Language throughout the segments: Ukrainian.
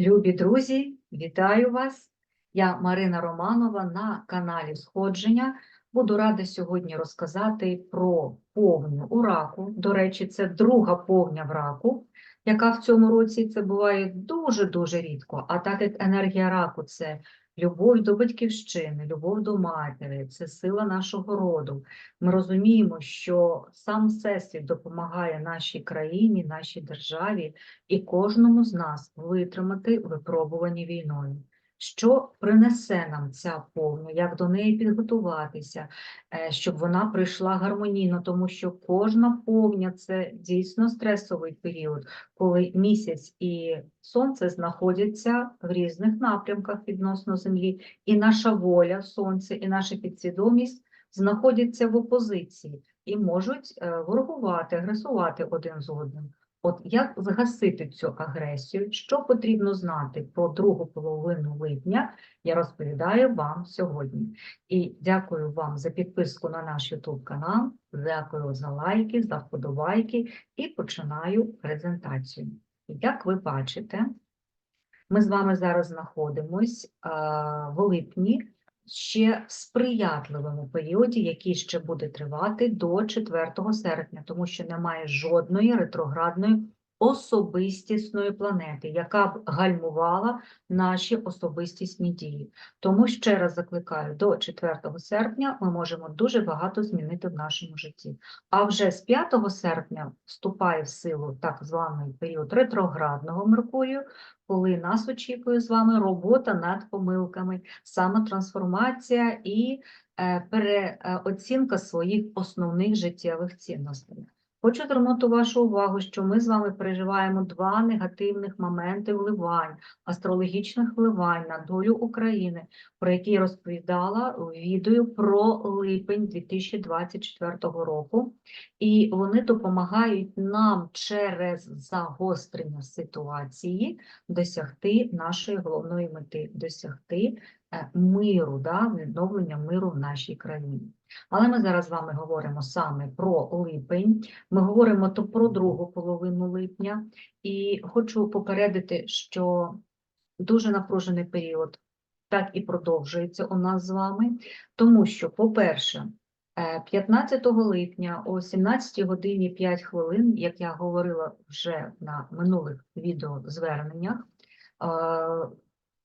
Любі друзі, вітаю вас! Я Марина Романова на каналі Сходження. Буду рада сьогодні розказати про повню у раку. До речі, це друга повня в раку, яка в цьому році це буває дуже-дуже рідко. А так як енергія раку це любов до батьківщини, любов до матері, це сила нашого роду. Ми розуміємо, що сам Всесвіт допомагає нашій країні, нашій державі і кожному з нас витримати випробування війною. Що принесе нам ця повня, як до неї підготуватися, е, щоб вона прийшла гармонійно, тому що кожна повня це дійсно стресовий період, коли місяць і сонце знаходяться в різних напрямках відносно Землі, і наша воля, сонце, і наша підсвідомість знаходяться в опозиції і можуть е, ворогувати, агресувати один з одним. От як згасити цю агресію, що потрібно знати про другу половину липня, я розповідаю вам сьогодні. І дякую вам за підписку на наш YouTube канал, дякую за лайки, за вподобайки і починаю презентацію. Як ви бачите, ми з вами зараз знаходимось в липні, ще в сприятливому періоді, який ще буде тривати до 4 серпня, тому що немає жодної ретроградної особистісної планети, яка б гальмувала наші особистісні дії. Тому ще раз закликаю, до 4 серпня ми можемо дуже багато змінити в нашому житті. А вже з 5 серпня вступає в силу так званий період ретроградного Меркурію, коли нас очікує з вами робота над помилками, самотрансформація і е, переоцінка своїх основних життєвих цінностей. Хочу звернути вашу увагу, що ми з вами переживаємо два негативних моменти вливань, астрологічних вливань на долю України, про які я розповідала у відео про липень 2024 року, і вони допомагають нам через загострення ситуації досягти нашої головної мети, досягти миру, да, відновлення миру в нашій країні. Але ми зараз з вами говоримо саме про липень, ми говоримо то про другу половину липня, і хочу попередити, що дуже напружений період так і продовжується у нас з вами, тому що, по-перше, 15 е, липня о 17 годині 5 хвилин, як я говорила вже на минулих відеозверненнях, е,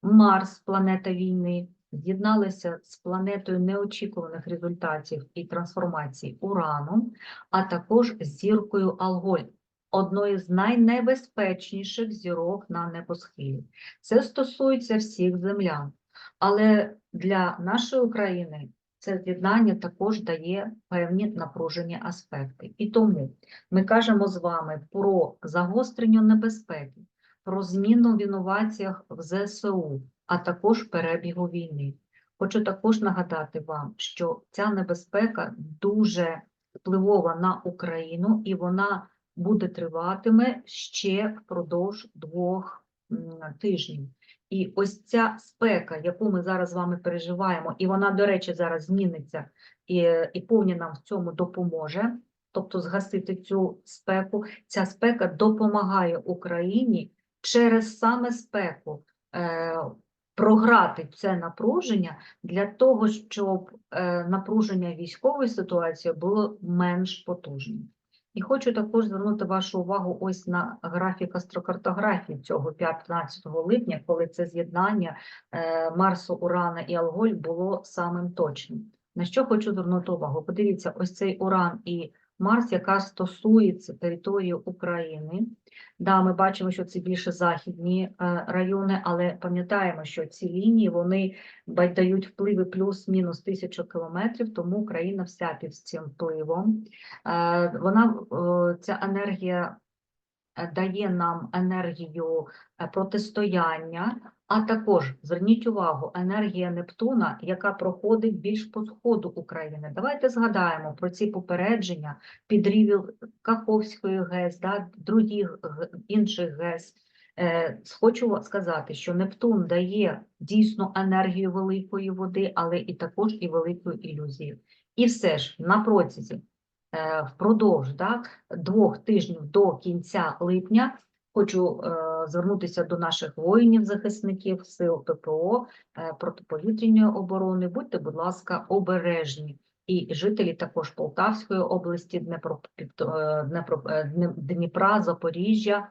Марс, планета війни, з'єдналися з планетою неочікуваних результатів і трансформацій Ураном, а також з зіркою Алголь, одної з найнебезпечніших зірок на небосхилі. Це стосується всіх землян, але для нашої України це з'єднання також дає певні напружені аспекти. І тому ми кажемо з вами про загострення небезпеки, про зміну в інноваціях в ЗСУ а також перебігу війни. Хочу також нагадати вам, що ця небезпека дуже впливова на Україну і вона буде триватиме ще впродовж двох тижнів. І ось ця спека, яку ми зараз з вами переживаємо, і вона, до речі, зараз зміниться і і повні нам в цьому допоможе, тобто згасити цю спеку. Ця спека допомагає Україні через саме спеку. Е, програти це напруження для того, щоб е, напруження військової ситуації було менш потужним. І хочу також звернути вашу увагу ось на графік астрокартографії цього 15 липня, коли це з'єднання е, Марсу, Урана і Алголь було самим точним. На що хочу звернути увагу? Подивіться, ось цей Уран і Марс, яка стосується території України. Да, Ми бачимо, що це більше західні е, райони, але пам'ятаємо, що ці лінії вони дають впливи плюс-мінус тисячу кілометрів, тому Україна вся під цим впливом. Е, вона е, ця енергія дає нам енергію протистояння, а також зверніть увагу, енергія Нептуна, яка проходить більш по сходу України. Давайте згадаємо про ці попередження підрівів Каховської ГЕС, да, других інших ГЕС. Е, хочу сказати, що Нептун дає дійсно енергію великої води, але і також і велику ілюзію. І все ж на протязі е, впродовж да, двох тижнів до кінця липня Хочу е, звернутися до наших воїнів-захисників, сил ППО, е, протиповітряної оборони. Будьте, будь ласка, обережні. І жителі також Полтавської області, Днепро, е, Дніпра, Запоріжжя,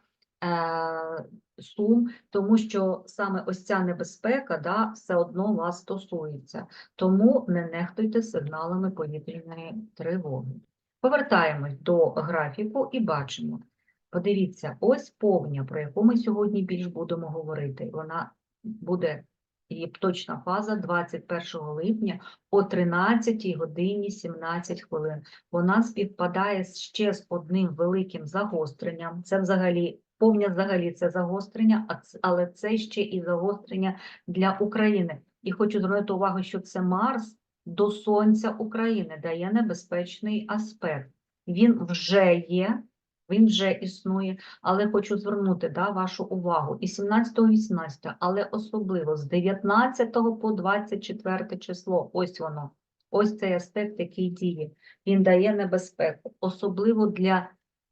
Сум, тому що саме ось ця небезпека да, все одно вас стосується. Тому не нехтуйте сигналами повітряної тривоги. Повертаємось до графіку і бачимо. Подивіться, ось повня, про яку ми сьогодні більш будемо говорити. Вона буде, її точна фаза 21 липня о 13 годині 17 хвилин. Вона співпадає ще з одним великим загостренням. Це взагалі, повня взагалі це загострення, але це ще і загострення для України. І хочу звернути увагу, що це Марс до Сонця України дає небезпечний аспект. Він вже є, він вже існує, але хочу звернути да, вашу увагу і 17, 18, але особливо з 19 по 24 число. Ось воно. Ось цей аспект, який діє. Він дає небезпеку, особливо для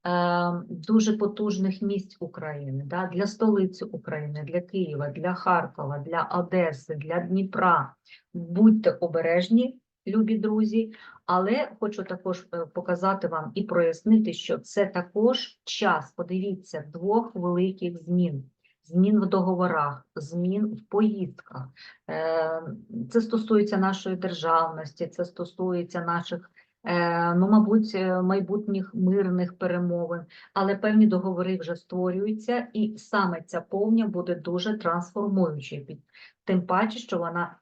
е, дуже потужних місць України, да, для столиці України, для Києва, для Харкова, для Одеси, для Дніпра. Будьте обережні, любі друзі, але хочу також е, показати вам і прояснити, що це також час, подивіться, двох великих змін. Змін в договорах, змін в поїздках. Е, Це стосується нашої державності, це стосується наших, е, ну, мабуть, майбутніх мирних перемовин, але певні договори вже створюються, і саме ця повня буде дуже трансформуючою. Тим паче, що вона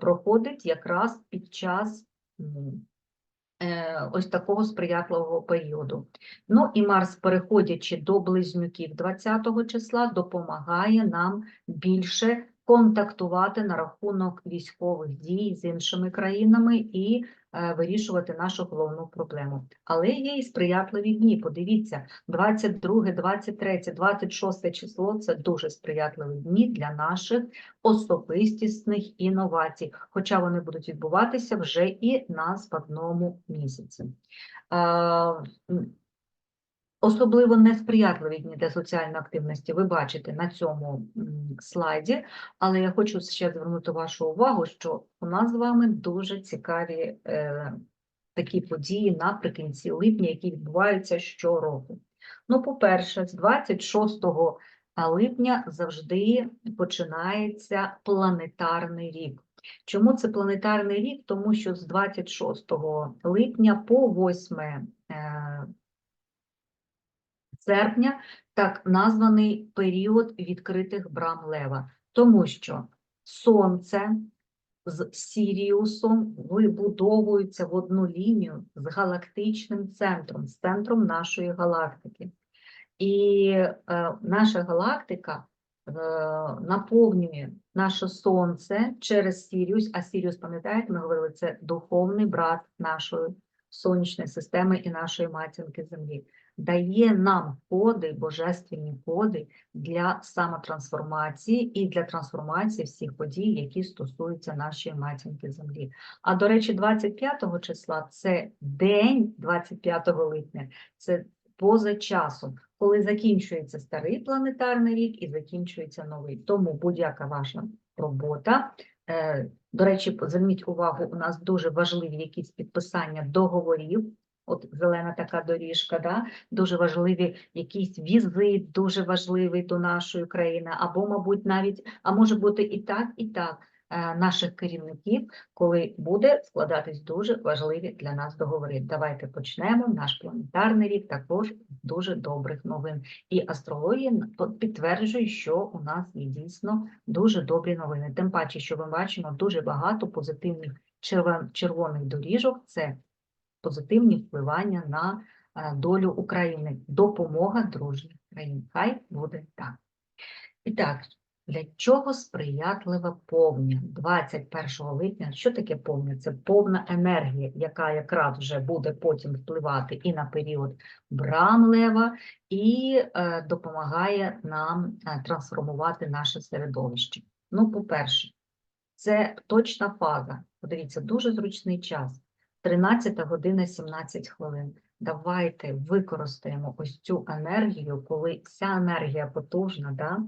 проходить якраз під час ось такого сприятливого періоду. Ну і Марс, переходячи до близнюків 20 числа, допомагає нам більше контактувати на рахунок військових дій з іншими країнами і е, вирішувати нашу головну проблему. Але є і сприятливі дні. Подивіться, 22, 23, 26 число це дуже сприятливі дні для наших особистісних інновацій, хоча вони будуть відбуватися вже і на спадному місяці. Особливо несприятливі дні для соціальної активності ви бачите на цьому слайді, але я хочу ще звернути вашу увагу, що у нас з вами дуже цікаві е, такі події наприкінці липня, які відбуваються щороку. Ну, по-перше, з 26 липня завжди починається планетарний рік. Чому це планетарний рік? Тому що з 26 липня по 8 е, серпня так названий період відкритих брам лева, тому що Сонце з Сіріусом вибудовуються в одну лінію з галактичним центром, з центром нашої галактики. І е, наша галактика е, наповнює наше Сонце через Сіріус, а Сіріус, пам'ятаєте, ми говорили, це духовний брат нашої сонячної системи і нашої матінки Землі. Дає нам коди, божественні коди для самотрансформації і для трансформації всіх подій, які стосуються нашої матінки Землі. А до речі, 25 числа це день 25 липня, це поза часом, коли закінчується старий планетарний рік і закінчується новий. Тому будь-яка ваша робота. е, До речі, зверніть увагу, у нас дуже важливі якісь підписання договорів. От зелена така доріжка, да? дуже важливі якийсь візит, дуже важливий до нашої країни, або, мабуть, навіть, а може бути і так, і так, е, наших керівників, коли буде складатись дуже важливі для нас договори. Давайте почнемо. Наш планетарний рік також дуже добрих новин. І астрологія підтверджує, що у нас є дійсно дуже добрі новини. Тим паче, що ми бачимо дуже багато позитивних червон- червоних доріжок. Це позитивні впливання на е, долю України, допомога дружніх країн. Хай буде так. І так, для чого сприятлива повня 21 липня? Що таке повня? Це повна енергія, яка якраз вже буде потім впливати і на період брам лева, і е, допомагає нам е, трансформувати наше середовище. Ну, по-перше, це точна фаза. Подивіться, дуже зручний час. 13 година 17 хвилин. давайте використаємо ось цю енергію, коли ця енергія потужна, да,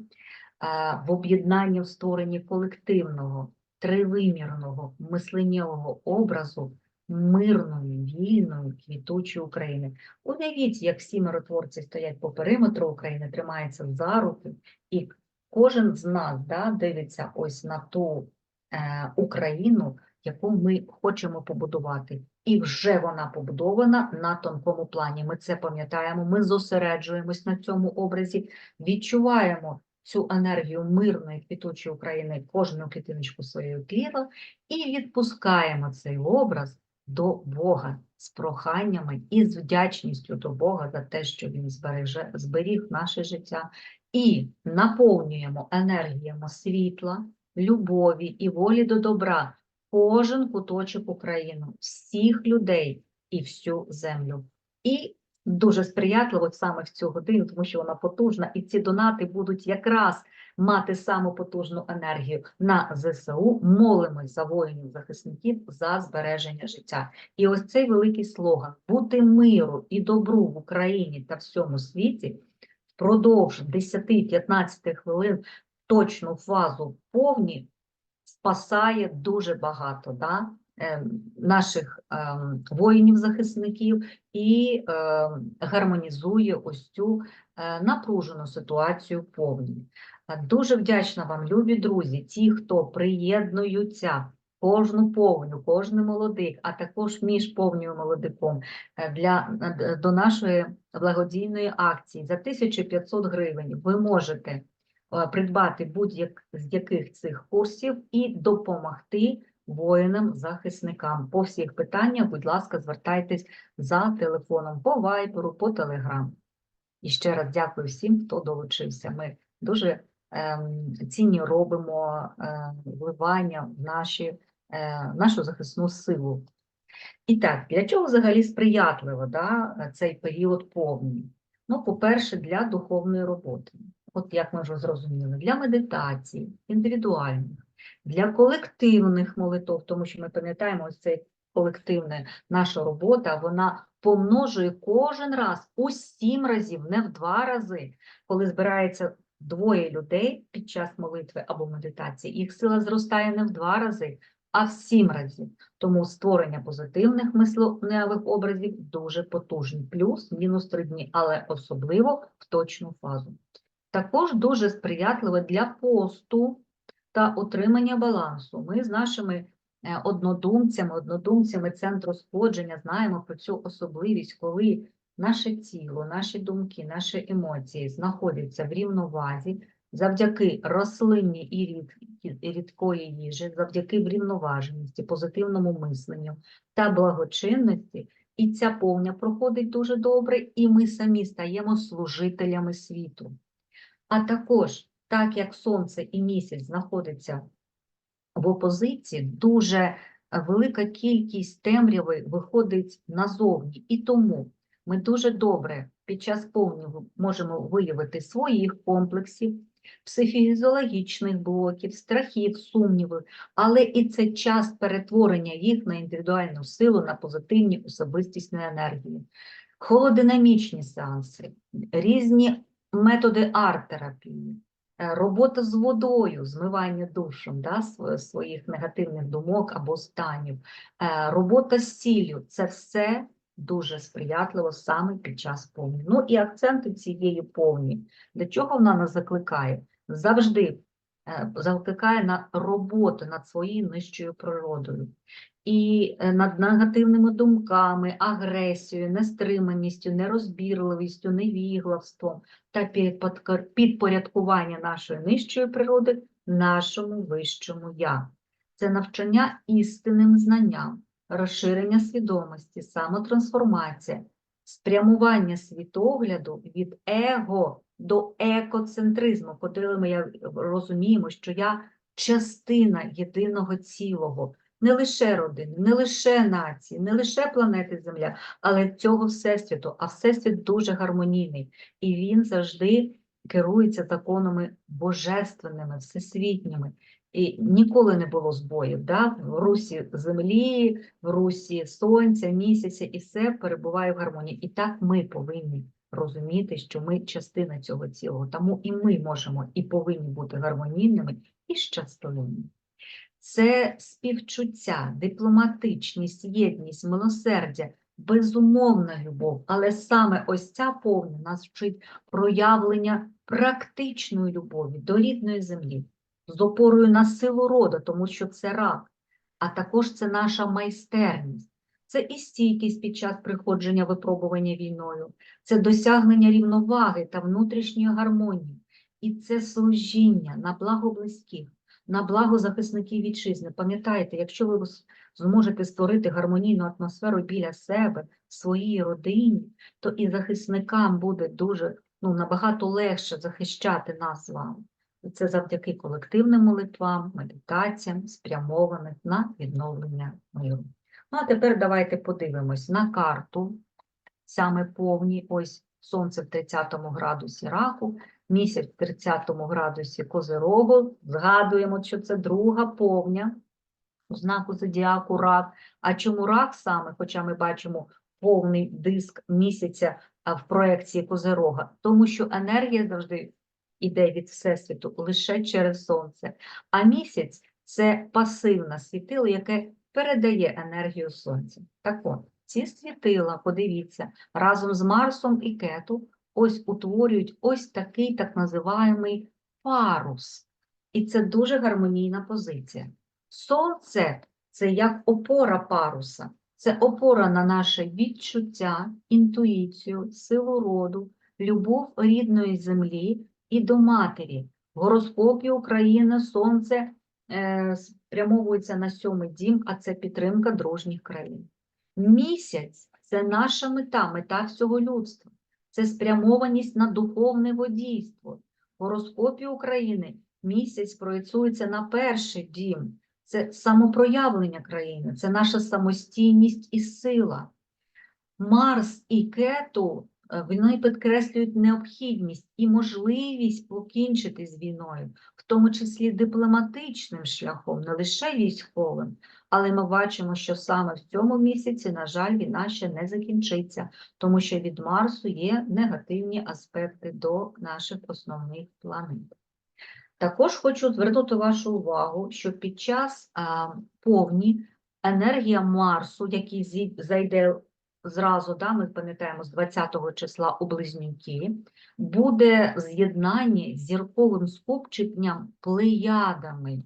в об'єднанні в створенні колективного, тривимірного, мисленнєвого образу мирної, вільної, квітучої України. Уявіть, як всі миротворці стоять по периметру України, тримаються за руки, і кожен з нас да, дивиться ось на ту е, Україну, яку ми хочемо побудувати. І вже вона побудована на тонкому плані. Ми це пам'ятаємо, ми зосереджуємось на цьому образі, відчуваємо цю енергію мирної квітучої України, кожну клітиночку своєї тіла, і відпускаємо цей образ до Бога з проханнями і з вдячністю до Бога за те, що Він збереже, зберіг наше життя, і наповнюємо енергіями світла, любові і волі до добра кожен куточок України, всіх людей і всю землю. І дуже сприятливо саме в цю годину, тому що вона потужна, і ці донати будуть якраз мати саму потужну енергію на ЗСУ. Молимось за воїнів захисників за збереження життя. І ось цей великий слоган бути миру і добру в Україні та всьому світі впродовж 10-15 хвилин точну фазу повні спасає дуже багато да, е, наших е, воїнів-захисників і е, гармонізує ось цю е, напружену ситуацію повні. Е, Дуже вдячна вам, любі друзі, ті, хто приєднуються кожну повню, кожний молодик, а також між повною і молодиком е, для, до нашої благодійної акції за 1500 гривень ви можете придбати будь-як з яких цих курсів і допомогти воїнам-захисникам. По всіх питаннях, будь ласка, звертайтесь за телефоном по вайберу, по телеграм. І ще раз дякую всім, хто долучився. Ми дуже ем, цінні робимо е, вливання в наші, е, нашу захисну силу. І так, для чого взагалі сприятливо да, цей період повний? Ну, по-перше, для духовної роботи. От як ми вже зрозуміли, для медитації, індивідуальних, для колективних молитов, тому що ми пам'ятаємо, ось цей колективна наша робота, вона помножує кожен раз у сім разів, не в два рази, коли збирається двоє людей під час молитви або медитації, їх сила зростає не в два рази, а в сім разів. Тому створення позитивних мисленневих образів дуже потужні. Плюс, мінус три дні, але особливо в точну фазу. Також дуже сприятливе для посту та утримання балансу. Ми з нашими е, однодумцями, однодумцями центру сходження знаємо про цю особливість, коли наше тіло, наші думки, наші емоції знаходяться в рівновазі завдяки рослинній і рід, і рідкої їжі, завдяки врівноваженості, позитивному мисленню та благочинності. І ця повня проходить дуже добре, і ми самі стаємо служителями світу. А також, так як Сонце і місяць знаходяться в опозиції, дуже велика кількість темряви виходить назовні. І тому ми дуже добре під час повні можемо виявити своїх комплексів, психофізіологічних блоків, страхів, сумнівів, але і це час перетворення їх на індивідуальну силу, на позитивні особистісні енергії. Холодинамічні сеанси, різні методи арт-терапії, е, робота з водою, змивання душем да, своїх негативних думок або станів, е, робота з ціллю це все дуже сприятливо саме під час повні. Ну і акценти цієї повні. Для чого вона нас закликає? Завжди закликає на роботу над своєю нижчою природою. І е, над негативними думками, агресією, нестриманістю, нерозбірливістю, невіглаством та підпорядкування нашої нижчої природи нашому вищому я. Це навчання істинним знанням, розширення свідомості, самотрансформація, спрямування світогляду від его до екоцентризму, коли ми розуміємо, що я частина єдиного цілого, не лише родини, не лише нації, не лише планети Земля, але цього всесвіту. А всесвіт дуже гармонійний, і він завжди керується законами божественними, всесвітніми. І ніколи не було збоїв. Да? В русі землі, в русі сонця, місяця, і все перебуває в гармонії. І так ми повинні розуміти, що ми частина цього цілого. Тому і ми можемо і повинні бути гармонійними і щасливими. Це співчуття, дипломатичність, єдність, милосердя, безумовна любов. Але саме ось ця повня нас вчить проявлення практичної любові до рідної землі, з опорою на силу роду, тому що це рак, а також це наша майстерність. Це і стійкість під час приходження випробування війною, це досягнення рівноваги та внутрішньої гармонії, і це служіння на благо близьких, на благо захисників вітчизни. Пам'ятайте, якщо ви зможете створити гармонійну атмосферу біля себе, в своїй родині, то і захисникам буде дуже ну, набагато легше захищати нас з вами. Це завдяки колективним молитвам, медитаціям, спрямованих на відновлення миру. Ну, а тепер давайте подивимось на карту, саме повні, ось сонце в 30 градусі раку, місяць в 30 градусі козирогу, згадуємо, що це друга повня у знаку зодіаку рак. А чому рак саме, хоча ми бачимо повний диск місяця в проекції козирога? Тому що енергія завжди йде від Всесвіту лише через сонце, а місяць це пасивне світило, яке передає енергію сонця. Так от, ці світила, подивіться, разом з Марсом і Кету ось утворюють ось такий так називаємий парус. І це дуже гармонійна позиція. Сонце це як опора паруса, це опора на наше відчуття, інтуїцію, силу роду, любов рідної землі і до матері. В гороскопі України сонце е, спрямовується на сьомий дім, а це підтримка дружніх країн. Місяць це наша мета, мета всього людства. Це спрямованість на духовне водійство. В гороскопі України місяць проєцується на перший дім. Це самопроявлення країни, це наша самостійність і сила. Марс і Кету вони підкреслюють необхідність і можливість покінчити з війною, в тому числі дипломатичним шляхом, не лише військовим. Але ми бачимо, що саме в цьому місяці, на жаль, війна ще не закінчиться, тому що від Марсу є негативні аспекти до наших основних планет. Також хочу звернути вашу увагу, що під час а, повні енергія Марсу, який зайде зразу, да, ми пам'ятаємо, з 20 числа у Близнюки, буде в з'єднанні з зірковим скупченням плеядами.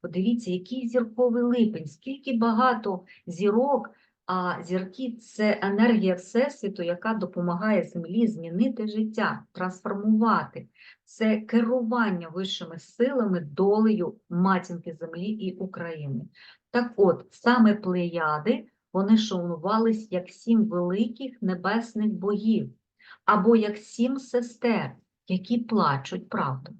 Подивіться, який зірковий липень, скільки багато зірок, а зірки це енергія Всесвіту, яка допомагає Землі змінити життя, трансформувати. Це керування вищими силами, долею матінки Землі і України. Так от, саме плеяди, вони шанувались як сім великих небесних богів, або як сім сестер, які плачуть правду.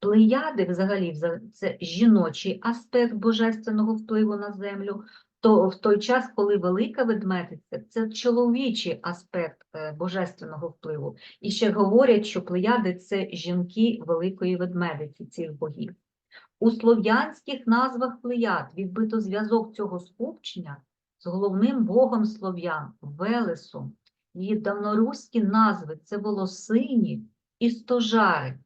Плеяди, взагалі, це жіночий аспект божественного впливу на землю, то в той час, коли велика ведмедиця, це чоловічий аспект е, божественного впливу. І ще говорять, що плеяди це жінки великої ведмедиці цих богів. У слов'янських назвах плеяд відбито зв'язок цього скупчення з головним богом слов'ян Велесом. Її давноруські назви це волосині і стожари.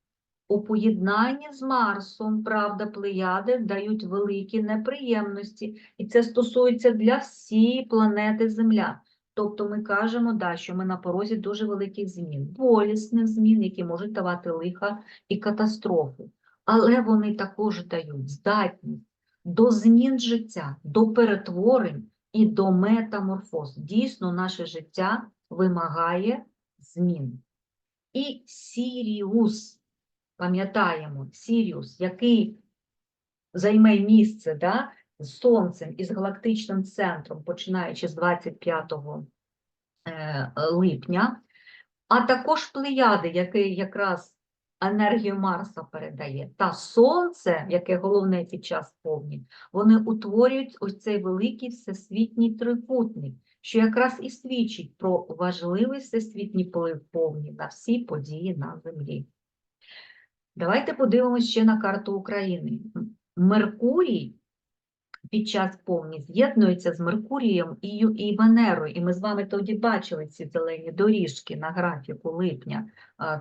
У поєднанні з Марсом, правда, плеяди дають великі неприємності, і це стосується для всієї планети Земля. Тобто ми кажемо, да, що ми на порозі дуже великих змін, болісних змін, які можуть давати лиха і катастрофи. Але вони також дають здатність до змін життя, до перетворень і до метаморфоз. Дійсно, наше життя вимагає змін. І Сіріус, пам'ятаємо, Сіріус, який займе місце да, з Сонцем і з галактичним центром, починаючи з 25 е, липня, а також Плеяди, який якраз енергію Марса передає, та Сонце, яке головне під час повні, вони утворюють ось цей великий всесвітній трикутник, що якраз і свідчить про важливий всесвітній полив повні на всі події на Землі. Давайте подивимося ще на карту України. Меркурій під час повні з'єднується з Меркурієм і, і Венерою. І ми з вами тоді бачили ці зелені доріжки на графіку липня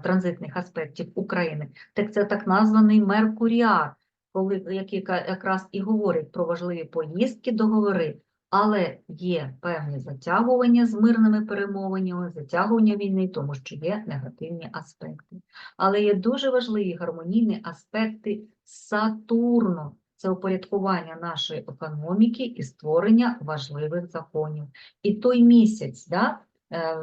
транзитних аспектів України. Так це так названий Меркуріар, коли, який якраз і говорить про важливі поїздки, договори. Але є певні затягування з мирними перемовинами, затягування війни, тому що є негативні аспекти. Але є дуже важливі гармонійні аспекти Сатурну. Це упорядкування нашої економіки і створення важливих законів. І той місяць, да, е,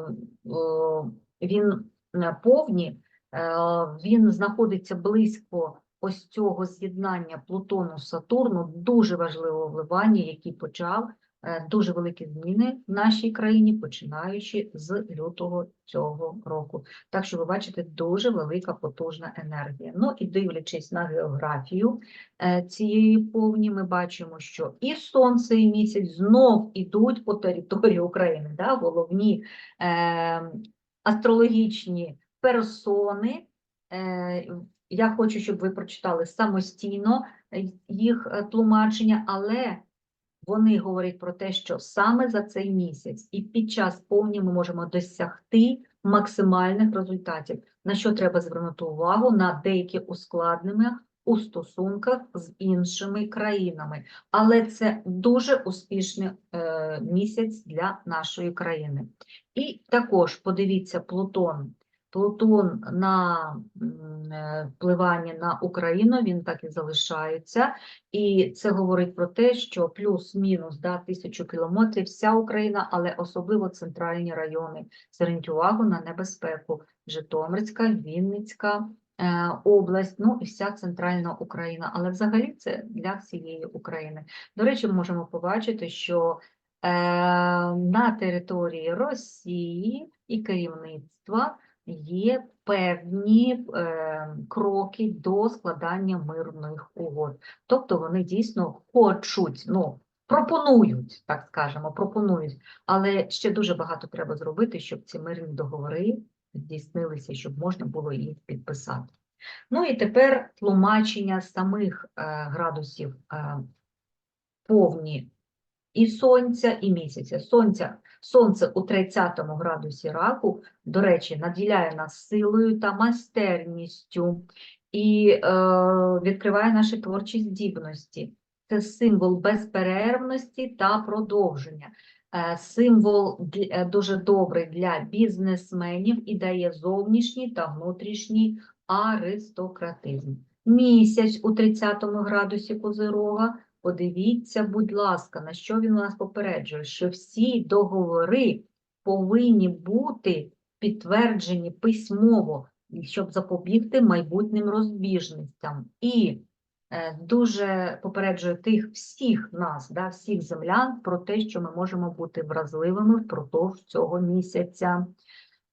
він е, повні, е, він знаходиться близько ось цього з'єднання Плутону Сатурну, дуже важливого вливання, який почав дуже великі зміни в нашій країні, починаючи з лютого цього року. Так що ви бачите, дуже велика потужна енергія. Ну і дивлячись на географію е, цієї повні, ми бачимо, що і сонце, і місяць знов ідуть по території України, да, головні е, астрологічні персони. Е, я хочу, щоб ви прочитали самостійно е, їх е, тлумачення, але вони говорять про те, що саме за цей місяць і під час повні ми можемо досягти максимальних результатів. На що треба звернути увагу на деякі ускладнення у стосунках з іншими країнами. Але це дуже успішний е, місяць для нашої країни. І також подивіться Плутон. Плутон на е, впливанні на Україну, він так і залишається. І це говорить про те, що плюс-мінус да, тисячу кілометрів вся Україна, але особливо центральні райони. Зверніть увагу на небезпеку. Житомирська, Вінницька е, область, ну і вся центральна Україна. Але взагалі це для всієї України. До речі, ми можемо побачити, що е, на території Росії і керівництва є певні е, кроки до складання мирних угод. Тобто вони дійсно хочуть, ну, пропонують, так скажемо, пропонують, але ще дуже багато треба зробити, щоб ці мирні договори здійснилися, щоб можна було їх підписати. Ну і тепер тлумачення самих е, градусів е, повні і сонця, і місяця. Сонця, сонце у 30 градусі раку, до речі, наділяє нас силою та майстерністю і е, відкриває наші творчі здібності. Це символ безперервності та продовження. Е, Символ е, дуже добрий для бізнесменів і дає зовнішній та внутрішній аристократизм. Місяць у 30 градусі Козирога. Подивіться, будь ласка, на що він нас попереджує, що всі договори повинні бути підтверджені письмово, щоб запобігти майбутнім розбіжностям. І е, дуже попереджує тих всіх нас, да, всіх землян, про те, що ми можемо бути вразливими впродовж цього місяця.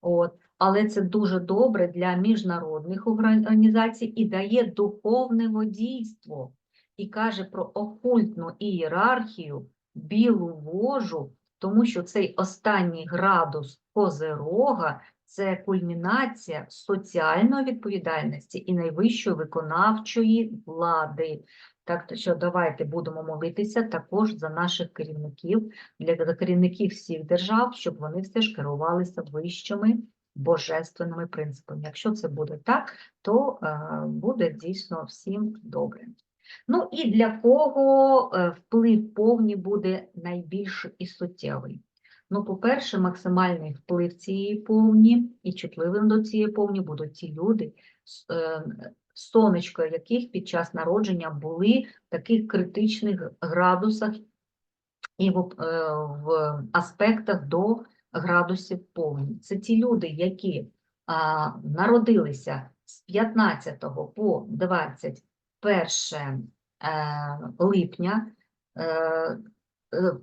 От. Але це дуже добре для міжнародних організацій і дає духовне водійство і каже про окультну ієрархію, білу вожу, тому що цей останній градус Козерога – це кульмінація соціальної відповідальності і найвищої виконавчої влади. Так що давайте будемо молитися також за наших керівників, для керівників всіх держав, щоб вони все ж керувалися вищими божественними принципами. Якщо це буде так, то е, буде дійсно всім добре. Ну і для кого е, вплив повні буде найбільш і суттєвий. Ну, по-перше, максимальний вплив цієї повні і чутливим до цієї повні будуть ті люди, е, сонечко яких під час народження були в таких критичних градусах і в, е, в аспектах до градусів повні. Це ті люди, які народилися з 15 по 20 1 е, липня, е, е,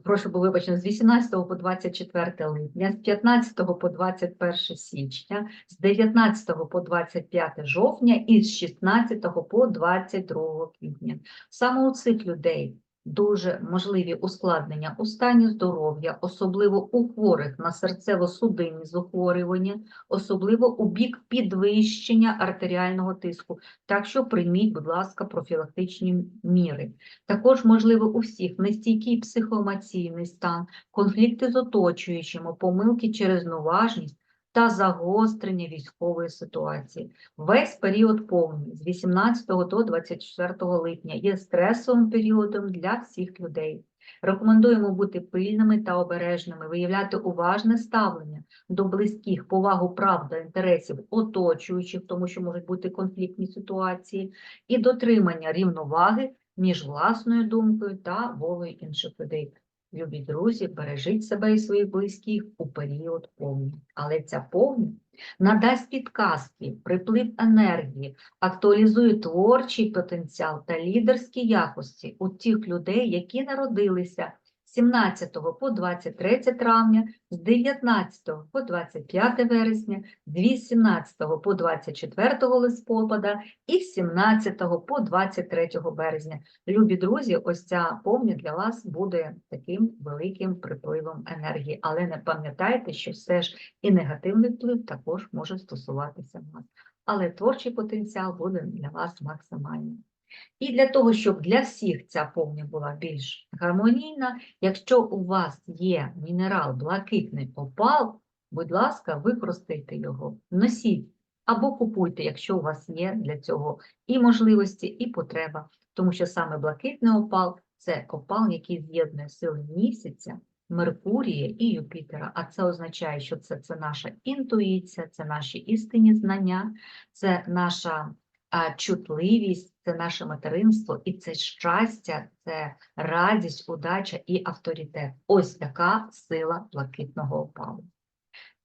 прошу вибачення, з 18 по 24 липня, з 15 по 21 січня, з 19 по 25 жовтня і з 16 по 22 квітня. Саме у цих людей дуже можливі ускладнення у стані здоров'я, особливо у хворих на серцево-судинні захворювання, особливо у бік підвищення артеріального тиску. Так що прийміть, будь ласка, профілактичні міри. Також можливо у всіх нестійкий психоемоційний стан, конфлікти з оточуючими, помилки через неуважність та загострення військової ситуації. Весь період повний з 18 до 24 липня є стресовим періодом для всіх людей. Рекомендуємо бути пильними та обережними, виявляти уважне ставлення до близьких, повагу прав та інтересів оточуючих, тому що можуть бути конфліктні ситуації, і дотримання рівноваги між власною думкою та волею інших людей. Любі друзі, бережіть себе і своїх близьких у період повні. Але ця повні надасть підказки, приплив енергії, актуалізує творчий потенціал та лідерські якості у тих людей, які народилися 17 по 23 травня, з 19 по 25 вересня, з 18 по 24 листопада і з 17 по 23 березня. Любі друзі, ось ця повня для вас буде таким великим припливом енергії. Але не пам'ятайте, що все ж і негативний вплив також може стосуватися вас. Але творчий потенціал буде для вас максимальним. І для того, щоб для всіх ця повня була більш гармонійна, якщо у вас є мінерал блакитний опал, будь ласка, використайте його, носіть або купуйте, якщо у вас є для цього і можливості, і потреба. Тому що саме блакитний опал це опал, який з'єднує сили місяця, Меркурія і Юпітера. А це означає, що це, це наша інтуїція, це наші істинні знання, це наша чутливість, це наше материнство, і це щастя, це радість, удача і авторитет. Ось така сила блакитного опалу.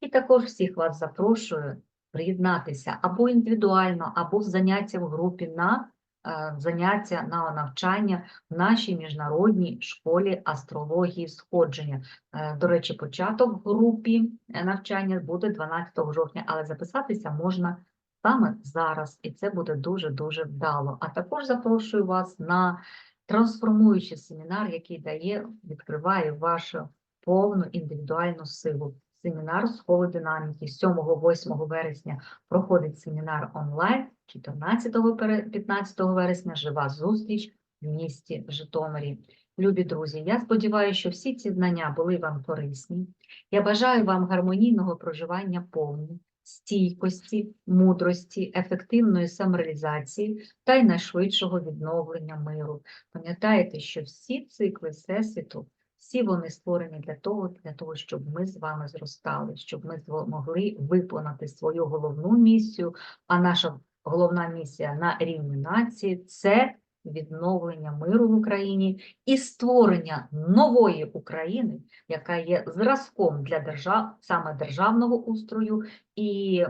І також всіх вас запрошую приєднатися або індивідуально, або в заняття в групі на е, заняття на навчання в нашій міжнародній школі астрології сходження. Е, До речі, початок в групі е, навчання буде 12 жовтня, але записатися можна саме зараз, і це буде дуже-дуже вдало. А також запрошую вас на трансформуючий семінар, який дає, відкриває вашу повну індивідуальну силу. Семінар «Схоли динаміки 7-8 вересня проходить семінар онлайн, 14-15 вересня жива зустріч в місті Житомирі. Любі друзі, я сподіваюся, що всі ці знання були вам корисні. Я бажаю вам гармонійного проживання повні, стійкості, мудрості, ефективної самореалізації та й найшвидшого відновлення миру. Пам'ятайте, що всі цикли Всесвіту, всі вони створені для того, для того, щоб ми з вами зростали, щоб ми могли виконати свою головну місію, а наша головна місія на рівні нації це відновлення миру в Україні і створення нової України, яка є зразком для держав, саме державного устрою і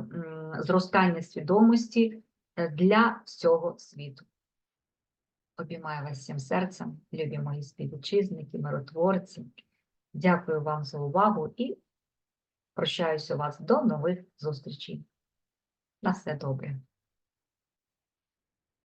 зростання свідомості е, для всього світу. Обіймаю вас всім серцем, любі мої співвітчизники, миротворці. Дякую вам за увагу і прощаюся вас до нових зустрічей. На все добре.